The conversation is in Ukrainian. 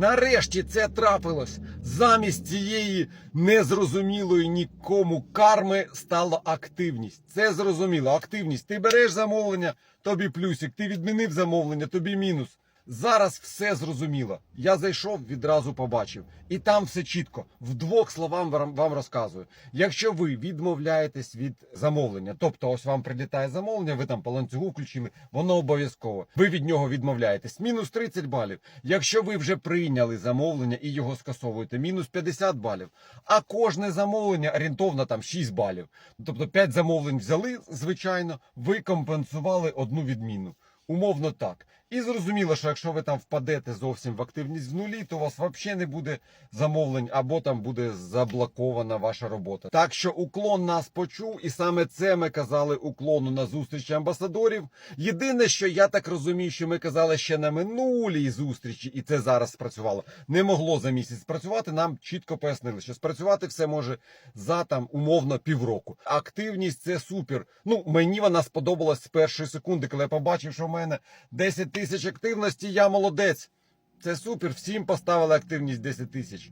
Нарешті це трапилось. Замість цієї незрозумілої нікому карми стала активність. Це зрозуміло. Активність. Ти береш замовлення, тобі плюсик. Ти відмінив замовлення, тобі мінус. Зараз все зрозуміло. Я зайшов, відразу побачив. І там все чітко. В двох словам вам, вам розказую. Якщо ви відмовляєтесь від замовлення, тобто ось вам прилітає замовлення, ви там по ланцюгу включили, воно обов'язково. Ви від нього відмовляєтесь. Мінус 30 балів. Якщо ви вже прийняли замовлення і його скасовуєте, мінус 50 балів. А кожне замовлення орієнтовно там 6 балів. Тобто 5 замовлень взяли, звичайно, ви компенсували одну відміну. Умовно так. І зрозуміло, що якщо ви там впадете зовсім в активність в нулі, то у вас взагалі не буде замовлень, або там буде заблокована ваша робота. Так що уклон нас почув, і саме це ми казали уклону на зустрічі амбасадорів. Єдине, що я так розумію, що ми казали ще на минулій зустрічі, і це зараз спрацювало. Не могло за місяць спрацювати. Нам чітко пояснили, що спрацювати все може за там умовно півроку. Активність це супер. Ну мені вона сподобалась з першої секунди, коли я побачив, що в мене 10 тисяч активності. Я молодець. Це супер. Всім поставили активність 10 тисяч.